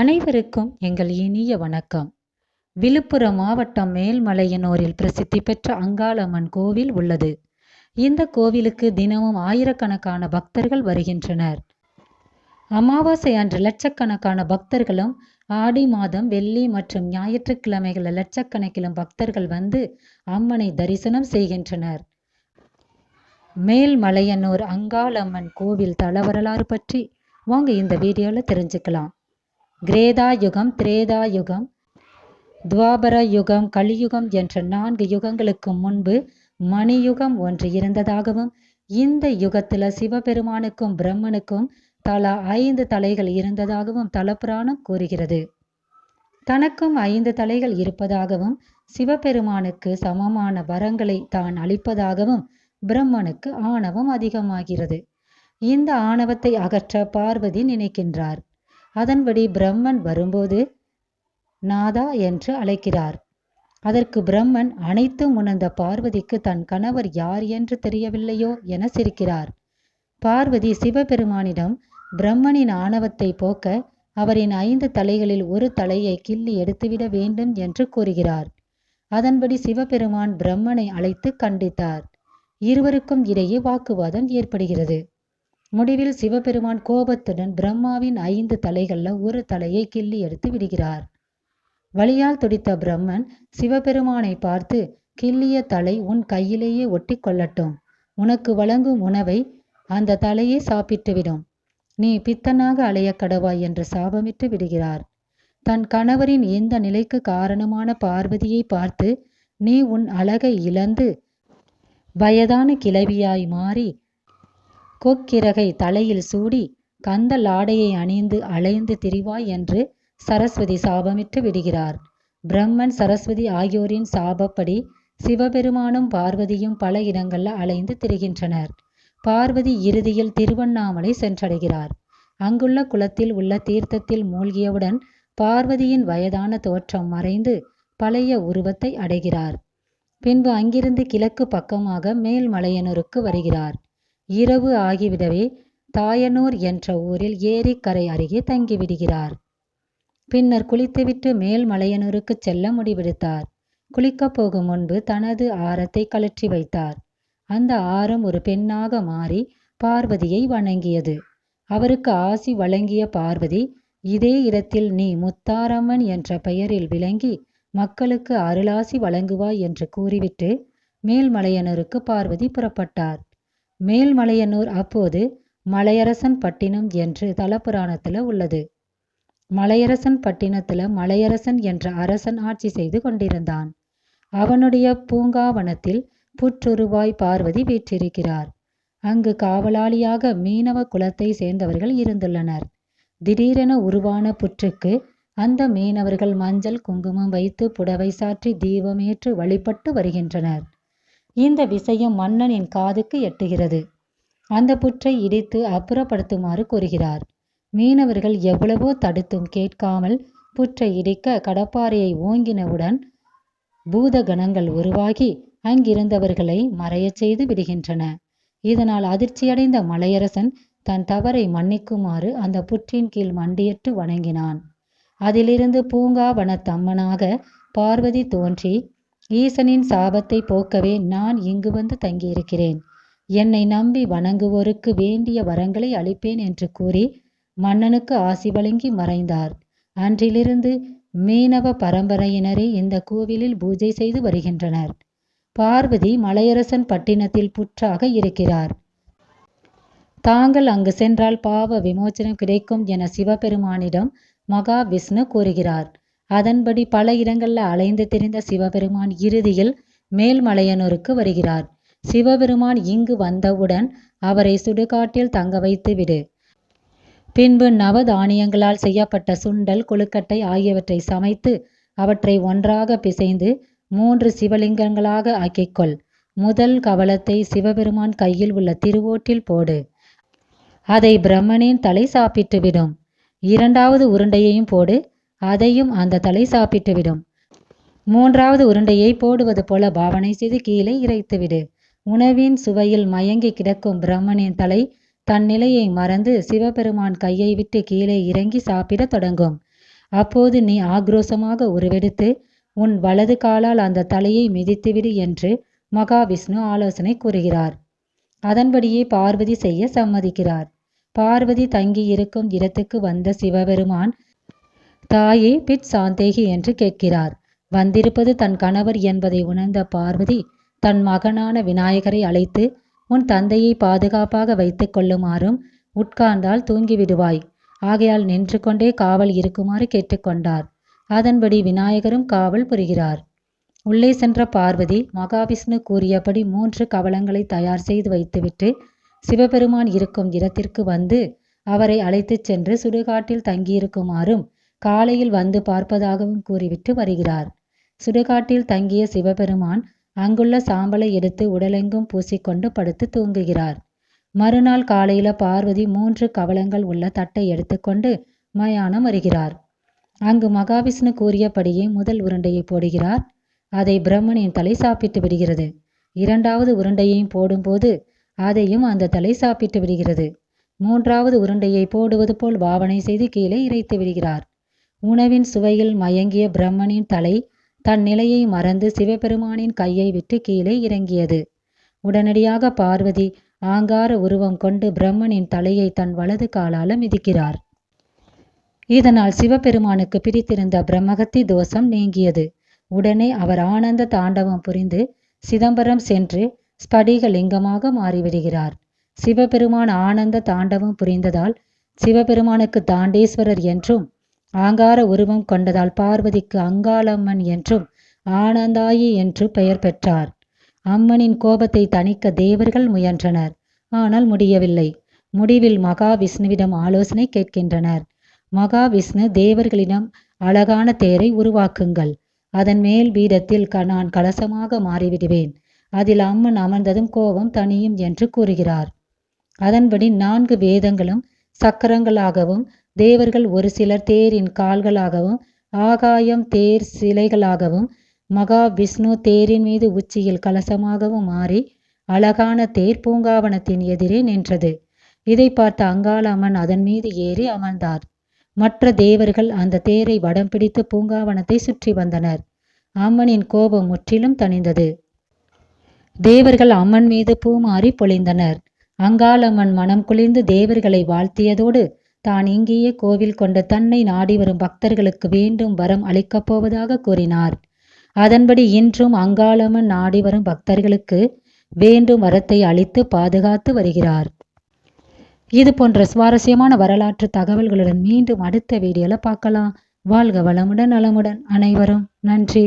அனைவருக்கும் எங்கள் இனிய வணக்கம். விழுப்புரம் மாவட்டம் மேல்மலையனூரில் பிரசித்தி பெற்ற அங்காளம்மன் கோவில் உள்ளது. இந்த கோவிலுக்கு தினமும் ஆயிரக்கணக்கான பக்தர்கள் வருகின்றனர். அமாவாசை அன்று லட்சக்கணக்கான பக்தர்களும் ஆடி மாதம் வெள்ளி மற்றும் ஞாயிற்றுக்கிழமைகளில் லட்சக்கணக்கிலும் பக்தர்கள் வந்து அம்மனை தரிசனம் செய்கின்றனர். மேல்மலையனூர் அங்காளம்மன் கோவில் தல வரலாறு பற்றி வாங்க இந்த வீடியோவில் தெரிஞ்சுக்கலாம். கிரேதா யுகம் திரேதா யுகம் துவாபர யுகம் கலியுகம் என்ற நான்கு யுகங்களுக்கு முன்பு மணியுகம் ஒன்று இருந்ததாகவும் இந்த யுகத்தில் சிவபெருமானுக்கும் பிரம்மனுக்கும் தலா ஐந்து தலைகள் இருந்ததாகவும் தலப்புராணம் கூறுகிறது. தனக்கும் ஐந்து தலைகள் இருப்பதாகவும் சிவபெருமானுக்கு சமமான வரங்களை தான் அளிப்பதாகவும் பிரம்மனுக்கு ஆணவம் அதிகமாகிறது. இந்த ஆணவத்தை அகற்ற பார்வதி நினைக்கின்றார். அதன்படி பிரம்மன் வரும்போது நாதா என்று அழைக்கிறார். அதற்கு பிரம்மன் அனைத்தும் உணர்ந்த பார்வதிக்கு தன் கணவர் யார் என்று தெரியவில்லையோ? என சிரிக்கிறார். பார்வதி சிவபெருமானிடம் பிரம்மனின் ஆணவத்தை போக்க அவரின் ஐந்து தலைகளில் ஒரு தலையை கிள்ளி எடுத்துவிட வேண்டும் என்று கூறுகிறார். அதன்படி சிவபெருமான் பிரம்மனை அழைத்து கண்டித்தார். இருவருக்கும் இடையே வாக்குவாதம் ஏற்படுகிறது. முடிவில் சிவபெருமான் கோபத்துடன் பிரம்மாவின் ஐந்து தலைகள்ல ஒரு தலையை கிள்ளி எடுத்து விடுகிறார். வழியால் துடித்த பிரம்மன் சிவபெருமானை பார்த்து கிள்ளிய தலை உன் கையிலேயே ஒட்டி கொள்ளட்டும். உனக்கு வழங்கும் உணவை அந்த தலையே சாப்பிட்டுவிடும் நீ பித்தனாக அலைய கடவாய் என்று சாபமிட்டு விடுகிறார். தன் கணவரின் இந்த நிலைக்கு காரணமான பார்வதியை பார்த்து நீ உன் அழகை இழந்து வயதான கிளவியாய் மாறி கொக்கிறகை தலையில் சூடி கந்த லாடையை அணிந்து அலைந்து திரிவாய் என்று சரஸ்வதி சாபமிட்டு விடுகிறார். பிரம்மன் சரஸ்வதி ஆகியோரின் சாபப்படி சிவபெருமானும் பார்வதியும் பல இடங்கள்ல அலைந்து திரிகின்றனர். பார்வதி இறுதியில் திருவண்ணாமலை சென்றடைகிறார். அங்குள்ள குளத்தில் உள்ள தீர்த்தத்தில் மூழ்கியவுடன் பார்வதியின் வயதான தோற்றம் மறைந்து பழைய உருவத்தை அடைகிறார். பின்பு அங்கிருந்து கிழக்கு பக்கமாக மேல்மலையனூருக்கு வருகிறார். இரவு ஆகிவிடவே தாயனூர் என்ற ஊரில் ஏரிக்கரை அருகே தங்கிவிடுகிறார். பின்னர் குளித்துவிட்டு மேல்மலையனூருக்கு செல்ல முடிவெடுத்தார். குளிக்கப் போகும் முன்பு தனது ஆரத்தை கழற்றி வைத்தார். அந்த ஆரம் ஒரு பெண்ணாக மாறி பார்வதியை வணங்கியது. அவருக்கு ஆசி வழங்கிய பார்வதி இதே இடத்தில் நீ முத்தாரம்மன் என்ற பெயரில் விளங்கி மக்களுக்கு அருளாசி வழங்குவாய் என்று கூறிவிட்டு மேல்மலையனருக்கு பார்வதி புறப்பட்டார். மேல்மலையனூர் அப்போது மலையரசன் பட்டினம் என்று தலபுராணத்தில் உள்ளது. மலையரசன் பட்டினத்தில் மலையரசன் என்ற அரசன் ஆட்சி செய்து கொண்டிருந்தான். அவனுடைய பூங்காவனத்தில் புற்றுருவாய் பார்வதி வீற்றிருக்கிறார். அங்கு காவலாளியாக மீனவ குலத்தை சேர்ந்தவர்கள் இருந்துள்ளனர். திடீரென உருவான புற்றுக்கு அந்த மீனவர்கள் மஞ்சள் குங்குமம் வைத்து புடவை சாற்றி தீபமேற்று வழிபட்டு வருகின்றனர். இந்த விஷயம் மன்னனின் காதுக்கு எட்டுகிறது. அந்த புற்றை இடித்து அப்புறப்படுத்துமாறு கூறுகிறார். மீனவர்கள் எவ்வளவோ தடுத்தும் கேட்காமல் புற்றை இடிக்க கடப்பாறையை ஓங்கினவுடன் பூதகணங்கள் உருவாகி அங்கிருந்தவர்களை மறையச் செய்து விடுகின்றன. இதனால் அதிர்ச்சியடைந்த மலையரசன் தன் தவறை மன்னிக்குமாறு அந்த புற்றின் கீழ் மண்டியிட்டு வணங்கினான். அதிலிருந்து பூங்காவனத்தம்மனாக பார்வதி தோன்றி ஈசனின் சாபத்தை போக்கவே நான் இங்கு வந்து தங்கியிருக்கிறேன். என்னை நம்பி வணங்குவோருக்கு வேண்டிய வரங்களை அளிப்பேன் என்று கூறி மன்னனுக்கு ஆசி வழங்கி மறைந்தார். அன்றிலிருந்து மீனவ பரம்பரையினரே இந்த கோவிலில் பூஜை செய்து வருகின்றனர். பார்வதி மலையரசன் பட்டினத்தில் புற்றாக இருக்கிறார். தாங்கள் அங்கு சென்றால் பாவ விமோச்சனம் கிடைக்கும் என சிவபெருமானிடம் மகா விஷ்ணு கூறுகிறார். அதன்படி பல இடங்கள்ல அலைந்து திரிந்த சிவபெருமான் இறுதியில் மேல்மலையனூருக்கு வருகிறார். சிவபெருமான் இங்கு வந்தவுடன் அவரை சுடுகாட்டில் தங்க வைத்து விடு. பின்பு நவதானியங்களால் செய்யப்பட்ட சுண்டல் கொழுக்கட்டை ஆகியவற்றை சமைத்து அவற்றை ஒன்றாக பிசைந்து மூன்று சிவலிங்கங்களாக ஆக்கிக்கொள். முதல் கவலத்தை சிவபெருமான் கையில் உள்ள திருவோட்டில் போடு. அதை பிரம்மனின் தலை சாப்பிட்டுவிடும் இரண்டாவது உருண்டையையும் போடு. அதையும் அந்த தலை சாப்பிட்டுவிடும் மூன்றாவது உருண்டையை போடுவது போல பாவனை செய்து கீழே இறைத்துவிடு உணவின் சுவையில் மயங்கி கிடக்கும் பிரம்மனின் தலை தன் நிலையை மறந்து சிவபெருமான் கையை விட்டு கீழே இறங்கி சாப்பிடத் தொடங்கும். அப்போது நீ ஆக்ரோசமாக உருவெடுத்து உன் வலது காலால் அந்த தலையை மிதித்துவிடு என்று மகாவிஷ்ணு ஆலோசனை கூறுகிறார். அதன்படியே பார்வதி செய்ய சம்மதிக்கிறார். பார்வதி தங்கியிருக்கும் இடத்துக்கு வந்த சிவபெருமான் தாயே பிட் சாந்தேகி என்று கேட்கிறார். வந்திருப்பது தன் கணவர் என்பதை உணர்ந்த பார்வதி தன் மகனான விநாயகரை அழைத்து உன் தந்தையை பாதுகாப்பாக வைத்துக் கொள்ளுமாறும் உட்கார்ந்தால் தூங்கிவிடுவாய். ஆகையால் நின்று கொண்டே காவல் இருக்குமாறு கேட்டுக்கொண்டார் அதன்படி விநாயகரும் காவல் புரிகிறார். உள்ளே சென்ற பார்வதி மகாவிஷ்ணு கூறியபடி மூன்று கவலங்களை தயார் செய்து வைத்துவிட்டு சிவபெருமான் இருக்கும் இடத்திற்கு வந்து அவரை அழைத்துச் சென்று சுடுகாட்டில் தங்கியிருக்குமாறும் காலையில் வந்து பார்ப்பதாகவும் கூறிவிட்டு வருகிறார். சுடுகாட்டில் தங்கிய சிவபெருமான் அங்குள்ள சாம்பலை எடுத்து உடலெங்கும் பூசிக்கொண்டு படுத்து தூங்குகிறார். மறுநாள் காலையில பார்வதி மூன்று கவலங்கள் உள்ள தட்டை எடுத்துக்கொண்டு மயானம் வருகிறார். அங்கு மகாவிஷ்ணு கூறியபடியே முதல் உருண்டையை போடுகிறார். அதை பிரம்மனின் தலை சாப்பிட்டு விடுகிறது. இரண்டாவது உருண்டையையும் போடும்போது அதையும் அந்த தலை சாப்பிட்டு விடுகிறது. மூன்றாவது உருண்டையை போடுவது போல் பாவனை செய்து கீழே இறைத்து விடுகிறார். உணவின் சுவையில் மயங்கிய பிரம்மனின் தலை தன் நிலையை மறந்து சிவபெருமானின் கையை விட்டு கீழே இறங்கியது. உடனடியாக பார்வதி ஆங்கார உருவம் கொண்டு பிரம்மனின் தலையை தன் வலது காலால மிதிக்கிறார். இதனால் சிவபெருமானுக்கு பிடித்திருந்த பிரம்மகத்தி தோஷம் நீங்கியது. உடனே அவர் ஆனந்த தாண்டவம் புரிந்து சிதம்பரம் சென்று ஸ்படிக லிங்கமாக மாறிவிடுகிறார். சிவபெருமான் ஆனந்த தாண்டவம் புரிந்ததால் சிவபெருமானுக்கு தாண்டேஸ்வரர் என்றும் ஆங்கார உருவம் கொண்டதால் பார்வதிக்கு அங்காளம்மன் என்றும் ஆனந்தாயி என்று பெயர் பெற்றார். அம்மனின் கோபத்தை தணிக்க தேவர்கள் முயன்றனர். ஆனால் முடியவில்லை. முடிவில் மகாவிஷ்ணுவிடம் ஆலோசனை கேட்கின்றனர். மகாவிஷ்ணு தேவர்களிடம் அழகான தேரை உருவாக்குங்கள். அதன் மேல் பீடத்தில் க நான் கலசமாக மாறிவிடுவேன். அதில் அம்மன் அமர்ந்ததும் கோபம் தனியும் என்று கூறுகிறார். அதன்படி நான்கு வேதங்களும் சக்கரங்களாகவும் தேவர்கள் ஒரு சிலர் தேரின் கால்களாகவும் ஆகாயம் தேர் சிலைகளாகவும் மகா விஷ்ணு தேரின் மீது உச்சியில் கலசமாகவும் மாறி அழகான தேர் பூங்காவனத்தின் எதிரே நின்றது. இதை பார்த்த அங்காளம்மன் அதன் மீது ஏறி அமர்ந்தார். மற்ற தேவர்கள் அந்த தேரை வடம் பிடித்து பூங்காவனத்தை சுற்றி வந்தனர். அம்மனின் கோபம் முற்றிலும் தணிந்தது. தேவர்கள் அம்மன் மீது பூமாறி பொழிந்தனர். அங்காளம்மன் மனம் குளிர்ந்து தேவர்களை வாழ்த்தியதோடு தான் இங்கேயே கோவில் கொண்ட தன்னை நாடி வரும் பக்தர்களுக்கு வேண்டும் வரம் அளிக்கப் போவதாக கூறினார். அதன்படி இன்றும் அங்காளம்மன் நாடி வரும் பக்தர்களுக்கு வேண்டும் வரத்தை அளித்து பாதுகாத்து வருகிறார். இது போன்ற சுவாரஸ்யமான வரலாற்று தகவல்களுடன் மீண்டும் அடுத்த வீடியோல பார்க்கலாம். வாழ்க வளமுடன் நலமுடன் அனைவரும். நன்றி.